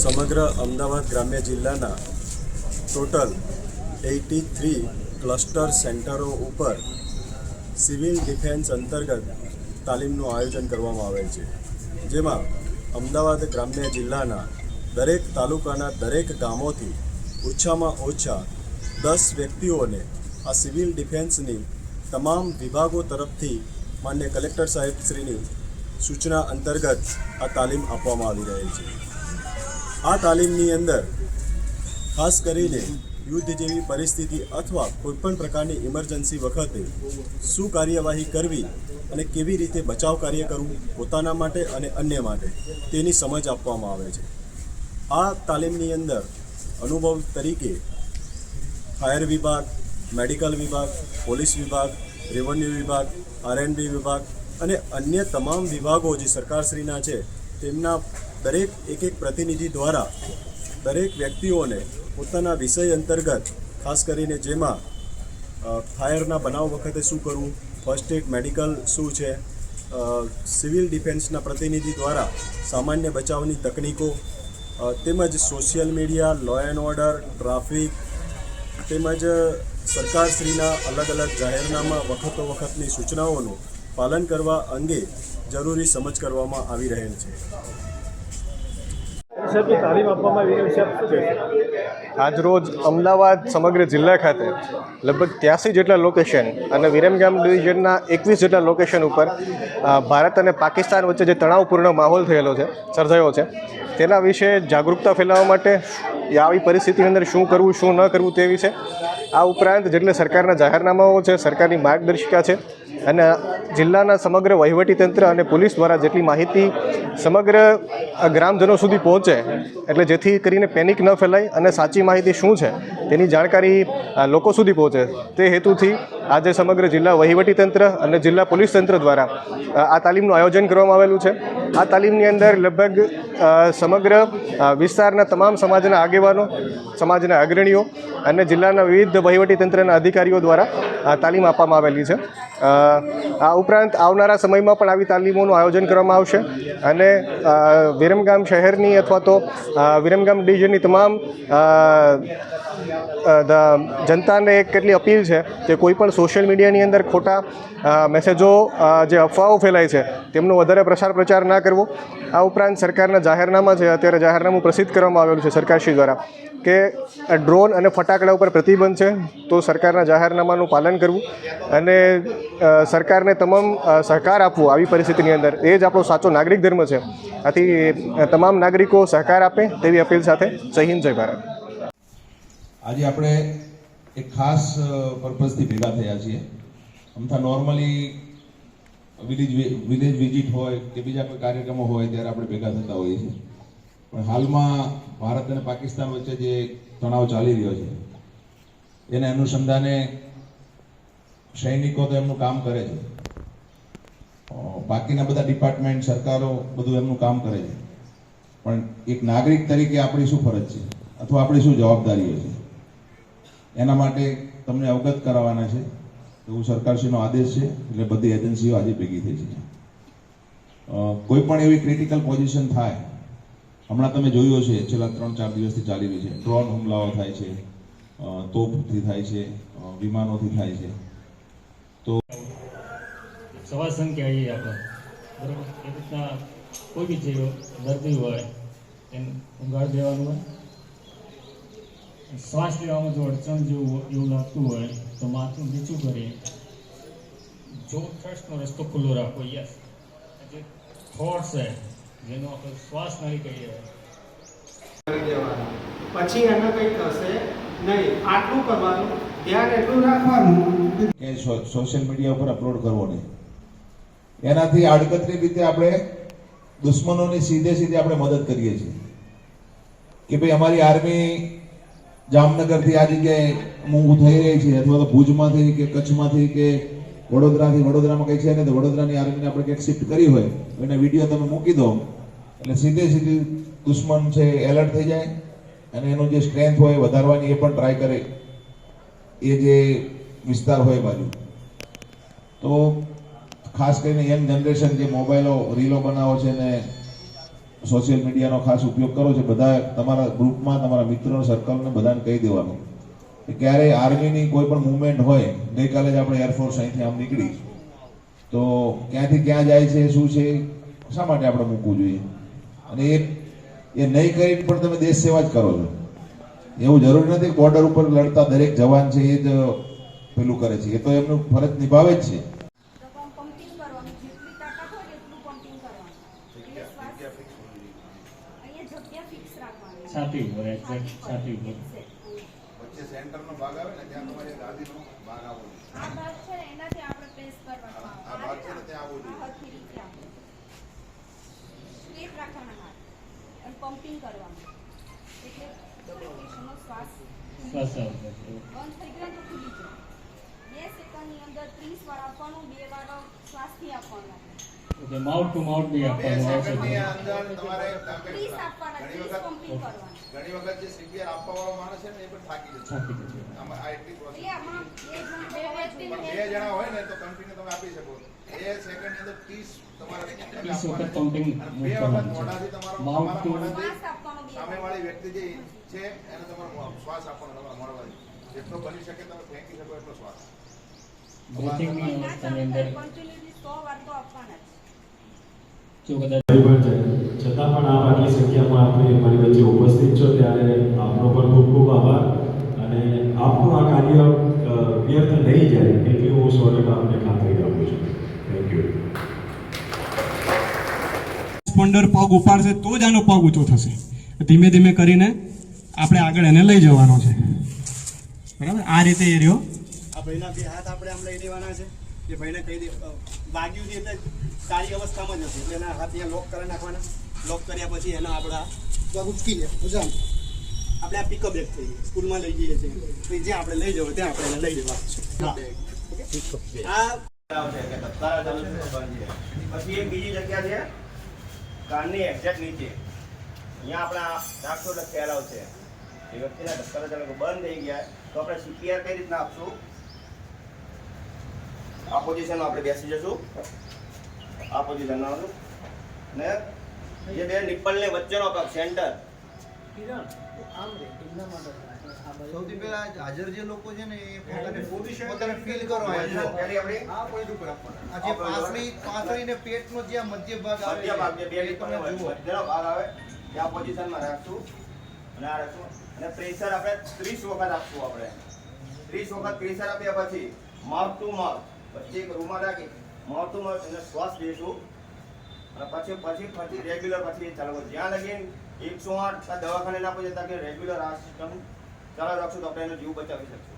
સમગ્ર અમદાવાદ ગ્રામ્ય જિલ્લાના ટોટલ એટી થ્રી ક્લસ્ટર સેન્ટરો ઉપર સિવિલ ડિફેન્સ અંતર્ગત તાલીમનું આયોજન કરવામાં આવેલ છે. જેમાં અમદાવાદ ગ્રામ્ય જિલ્લાના દરેક તાલુકાના દરેક ગામોથી ઓછામાં ઓછા દસ વ્યક્તિઓને આ સિવિલ ડિફેન્સની તમામ વિભાગો તરફથી માન્ય કલેક્ટર સાહેબશ્રીની સૂચના અંતર્ગત આ તાલીમ આપવામાં આવી રહેલ છે. આ તાલીમની અંદર ખાસ કરીને યુદ્ધ જેવી પરિસ્થિતિ અથવા કોઈપણ પ્રકારની ઇમરજન્સી વખતે શું કાર્યવાહી કરવી અને કેવી રીતે બચાવ કાર્ય કરવું પોતાના માટે અને અન્ય માટે તેની સમજ આપવામાં આવે છે. આ તાલીમની અંદર અનુભવ તરીકે ફાયર વિભાગ, મેડિકલ વિભાગ, પોલીસ વિભાગ, રેવન્યુ વિભાગ, આરએનબી વિભાગ અને અન્ય તમામ વિભાગો જે સરકારશ્રીના છે તેમના દરેક એક એક પ્રતિનિધિ દ્વારા દરેક વ્યક્તિઓને પોતાના વિષય અંતર્ગત, ખાસ કરીને જેમાં ફાયરના બનાવ વખતે શું કરવું, ફર્સ્ટ એડ, મેડિકલ શું છે સિવિલ ડિફેન્સના પ્રતિનિધિ દ્વારા સામાન્ય બચાવની તકનીકો તેમજ social media, law and order, traffic, તેમજ સરકારશ્રીના અલગ અલગ જાહેરનામા વખતો વખતની સૂચનાઓનું પાલન કરવા અંગે જરૂરી સમજ કરવામાં આવી રહેલ છે. સાહેબની તાલીમ આપવામાં આવી રહી છે. આજરોજ અમદાવાદ સમગ્ર જિલ્લા ખાતે લગભગ ત્યાસી જેટલા લોકેશન અને વિરમગામ ડિવિઝનના એકવીસ જેટલા લોકેશન ઉપર ભારત અને પાકિસ્તાન વચ્ચે જે તણાવપૂર્ણ માહોલ થયેલો છે, સર્જાયો છે, તેના વિશે જાગૃતતા ફેલાવવા માટે એ આવી પરિસ્થિતિની અંદર શું કરવું, શું ન કરવું તે વિશે. આ ઉપરાંત જેટલે સરકારના જાહેરનામાઓ છે, સરકારની માર્ગદર્શિકા છે અને જિલ્લાના સમગ્ર વહીવટીતંત્ર અને પોલીસ દ્વારા જેટલી માહિતી સમગ્ર ગ્રામજનો સુધી પહોંચે, એટલે જેથી કરીને પેનિક ન ફેલાય અને સાચી માહિતી શું છે તેની જાણકારી લોકો સુધી પહોંચે. તે હેતુથી આજે સમગ્ર જિલ્લા વહીવટીતંત્ર અને જિલ્લા પોલીસ તંત્ર દ્વારા આ તાલીમનું આયોજન કરવામાં આવેલું છે. આ તાલીમની અંદર લગભગ સમગ્ર વિસ્તારના તમામ સમાજના આગેવાનો, સમાજના અગ્રણીઓ અને જિલ્લાના વિવિધ વહીવટીતંત્રના અધિકારીઓ દ્વારા તાલીમ આપવામાં આવેલી છે. આ ઉપરાંત આવનારા સમયમાં પણ આવી તાલીમોનું આયોજન કરવામાં આવશે અને વિરમગામ શહેરની અથવા તો વિરમગામ ડિવિઝનની તમામ જનતાને એક કેટલી અપીલ છે કે કોઈ પણ સોશિયલ મીડિયાની અંદર ખોટા મેસેજો જે અફવાઓ ફેલાય છે તેમનો વધારે પ્રસાર પ્રચાર ના કરવો. આ ઉપરાંત સરકારના જાહેરનામા છે, અત્યારે જાહેરનામું પ્રસિદ્ધ કરવામાં આવેલું છે સરકારશ્રી દ્વારા. કે ડ્રોન અને ફટાકડા ઉપર પ્રતિબંધ છે, તો સરકારના જાહેરનામાનું પાલન કરવું અને સરકારને તમામ સહકાર આપવો આવી પરિસ્થિતિની અંદર. એ જ આપણો સાચો નાગરિક ધર્મ છે. આથી તમામ નાગરિકો સહકાર આપે તેવી અપીલ સાથે જય હિન્દ, જય ભારત. આજે આપણે એક ખાસ પર્પઝથી ભેગા થયા છીએ. અમથા નોર્મલી વિલેજ વિલેજ વિઝિટ હોય કે બીજા કોઈ કાર્યક્રમો હોય ત્યારે આપણે ભેગા થતા હોઈએ છીએ. પણ હાલમાં ભારત અને પાકિસ્તાન વચ્ચે જે તણાવ ચાલી રહ્યો છે, એને અનુસંધાને સૈનિકો તો એમનું કામ કરે છે. બાકીના બધા ડિપાર્ટમેન્ટ, સરકારો બધું એમનું કામ કરે છે. પણ એક નાગરિક તરીકે આપણી શું ફરજ છે? અથવા આપણી શું જવાબદારીઓ છે? એના માટે તમને અવગત કરાવવાના છે એવું સરકારશ્રીનો આદેશ છે, એટલે બધી એજન્સીઓ આજે ભેગી થઈ છે. કોઈ પણ એવી ક્રિટિકલ પોઝિશન થાય હમણાં તમે જોયું હશે, છેલ્લા ત્રણ ચાર દિવસથી ચાલી રહી છે. ડ્રોન હુમલાઓ થાય છે તોપથી થાય છે વિમાનોથી થાય છે. સવા સંખ્યા એ આપણે. બરાબર? એ રીતના કોઈ બી જે દર્દી હોય, એને ઊંઘાડ દેવાનું હોય, શ્વાસ લેવામાં જો અડચણ જેવું એવું લાગતું હોય, તો માથું નીચું કરી, જો થર્સ્ટનો રસ્તો ખુલ્લો રાખો. યસ જે થોટ્સ છે જેનો આપણે શ્વાસ નળી કહીએ. પછી એને કંઈ થશે? નહીં આટલું કરવાનું ધ્યાન એટલું રાખવાનું. એ સોશિયલ મીડિયા ઉપર અપલોડ કરવો નહીં. એનાથી આડકતરી રીતે આપણે દુશ્મનોની સીધે સીધે આપણે મદદ કરીએ છીએ. કે ભાઈ અમારી આર્મી જામનગરથી આ જગ્યાએ મૂવ થઈ રહી છે અથવા તો ભુજમાંથી કે કચ્છમાંથી કે વડોદરાથી, વડોદરામાં કંઈ છે ને વડોદરાની આર્મીને આપણે કંઈક શિફ્ટ કરી હોય, એને વીડિયો તમે મૂકી દો. એટલે સીધે સીધી દુશ્મન છે એલર્ટ થઈ જાય, અને એનું જે સ્ટ્રેન્થ હોય, વધારવાની એ પણ ટ્રાય કરે. એ જે વિસ્તાર હોય બાજુ. તો ખાસ કરીને યંગ જનરેશન જે મોબાઈલો રીલો બનાવો છે ને સોશિયલ મીડિયાનો ખાસ ઉપયોગ કરો છો, બધા તમારા ગ્રુપમાં તમારા મિત્રો સર્કલને બધાને કહી દેવાનું. કે ક્યારેય આર્મીની કોઈ પણ મુવમેન્ટ હોય ગઈકાલે જ આપણે એરફોર્સ અહીંથી આમ નીકળી. તો ક્યાંથી ક્યાં જાય છે શું છે શા માટે આપણે મૂકવું જોઈએ? અને એ એ નહીં કરી પણ તમે દેશ સેવા જ કરો છો. એવું જરૂરી નથી કે બોર્ડર ઉપર લડતા દરેક જવાન છે એ જ પેલું કરે છે. એ તો એમનું ફરજ નિભાવે જ છે. તો ઉપર એક્ઝેક્ટ કરવાનું જેટલી અહીંયા જગ્યા ફિક્સ રાખવાની છાતી ઉપર એક્ઝેક્ટ છાતી ઉપર આ ભાગ છે ને એનાથી આપણે પ્રેસ કરવાનો આ ભાગ છે ને ત્યાં આવવું જોઈએ. હાથની રીતે આમ. સ્ટ્રેટ રાખવાના હાથ. અને પમ્પિંગ કરવાનું. એટલે પેશન્ટનો શ્વાસ શ્વાસ આવશે બંધ થઈ ગયો ને તો ખુલી જાય. બે સેકન્ડની અંદર ત્રીસ વાર આપવાનું બે વાર શ્વાસથી આપવાનું. ઓકે માઉથ ટુ માઉથ બી આપવાનું આવશે. ત્રીસ આપવાના ત્રીસ પમ્પિંગ કરવાનું. ઘણી વખત જે સીપીઆર આપવા વાળો માણસ છે ને એ પણ થાકી જશે. આમાં આ એટલી પ્રોસેસ બે જણ બે વ્યક્તિને પણ બે જણા હોય ને તો કન્ટિન્યુ તમે આપી શકો. બે સેકન્ડની અંદર 30 તમારે ત્રીસ વખત pumping બે વખત મોઢાથી તમારો મોઢાથી. સામેવાળી વ્યક્તિ જે છે એને તમારો શ્વાસ આપવાનો તમારા મોઢામાંથી જેટલો બની શકે તમે ફેંકી શકો એટલો શ્વાસ. બ્રીથિંગની ના અવસ્થાની ચાલે અંદર તો continuously વાર તો આપવાના જ. જો કદાચ છતાં પણ આપ આટલી સંખ્યામાં આપે મારી વચ્ચે ઉપસ્થિત છો ત્યારે આપનો પણ ખૂબ ખૂબ આભાર. અને આપનું આ કાર્ય વ્યર્થ નહીં જાય એટલી હું સ્વરૂપ આપને ખાતરી આપું છું. થેન્ક યુ પંદર પગ ઉપાડશે તો જ આનો પગ ઊંચો થશે. ધીમે ધીમે કરીને આપણે આગળ એને લઈ જવાનો છે. બરાબર? આ રીતે એ રહ્યો. આ ભાઈના બે હાથ આપણે આમ લઈ લેવાના છે. કે ભાઈને કહી દે વાગ્યું છે એટલે સારી અવસ્થામાં જ હશે એટલે એના હાથ અહીંયા લોક કરી નાખવાના. લોક કર્યા પછી એના આપણા ઉચકી લે ઉજામ આપણે આ પિકઅપ બેગ થઈ સ્કૂલમાં લઈ જઈએ છીએ. જ્યાં આપણે લઈ જવું ત્યાં આપણે લઈ જવા પછી એક બીજી જગ્યા છે. કારની એક્ઝેક્ટ નીચે. અહીંયા આપણા દાખલો લખેલ આવશે. એ વ્યક્તિના ધક્કા ચાલકો બંધ થઈ ગયા તો આપણે સીપીઆર કઈ રીતના આપશું? આ પોઝિશનમાં આપણે બેસી જશું. આ પોઝિશનમાં આવશું. ને જે બે નિપ્પલની વચ્ચેનો ભાગ સેન્ટર. સૌથી પહેલા હાજર જે લોકો છે ને એ પોતાને પોતાને ફીલ કરો આ પોઈન્ટ ઉપર આ જે પાસળી પાસળી ને પેટનો જે આ મધ્ય ભાગ આવે મધ્ય ભાગ જે બે એ તમે જુઓ. મધ્યનો ભાગ આવે ત્યાં પોઝિશનમાં રાખશું. અને આ રાખશું. અને પ્રેશર આપણે ત્રીસ વખત આપશું આપણે. ત્રીસ વખત પ્રેશર આપ્યા પછી માઉથ ટુ માઉથ વચ્ચે એક રૂમાલ રાખી માઉથ ટુ માઉથ એને શ્વાસ લઈશું અને પછી પછી પછી રેગ્યુલર પછી ચાલુ જ્યાં લગી એકસો આઠ દવાખાને ના પહોંચે ત્યાં રેગ્યુલર આ સિસ્ટમ ચાલુ રાખશું તો આપણે એનો જીવ બચાવી શકશું.